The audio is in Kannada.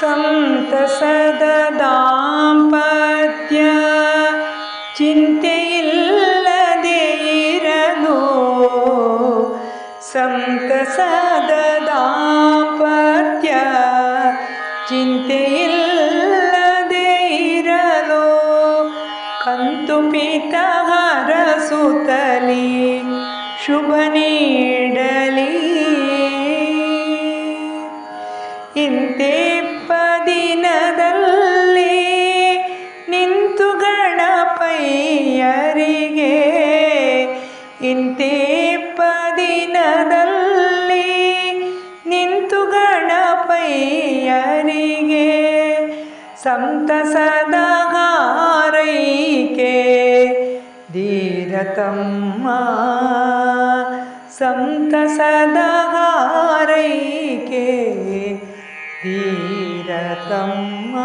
ಸಂತಸದ ದಾಂಪತ್ಯ ಚಿಂತೆಯಿಲ್ಲದೆ ಇರಲು ಸಂತಸದ ದಾಂಪತ್ಯ ಚಿಂತೆಯಿಲ್ಲದೆ ಇರಲು ಕಂತು ಪಿತ ಹರಸುತ್ತಲಿ ಶುಭ ನೀಡಲಿ. ಇಂತೆಪ್ಪ ಪದಿನದಲ್ಲಿ ನಿಂತು ಗಣಪಯ್ಯರಿಗೆ. ಇಂತೆಪ್ಪ ಪದಿನದಲ್ಲಿ ನಿಂತು ಗಣಪಯ್ಯರಿಗೆ. ಸಂತಸದ ಹಾರೈಕೆ ಧೀರತಮ್ಮ ಸಂತಸದ ಹಾರೈಕೆ ಧೀರತಮ್ಮ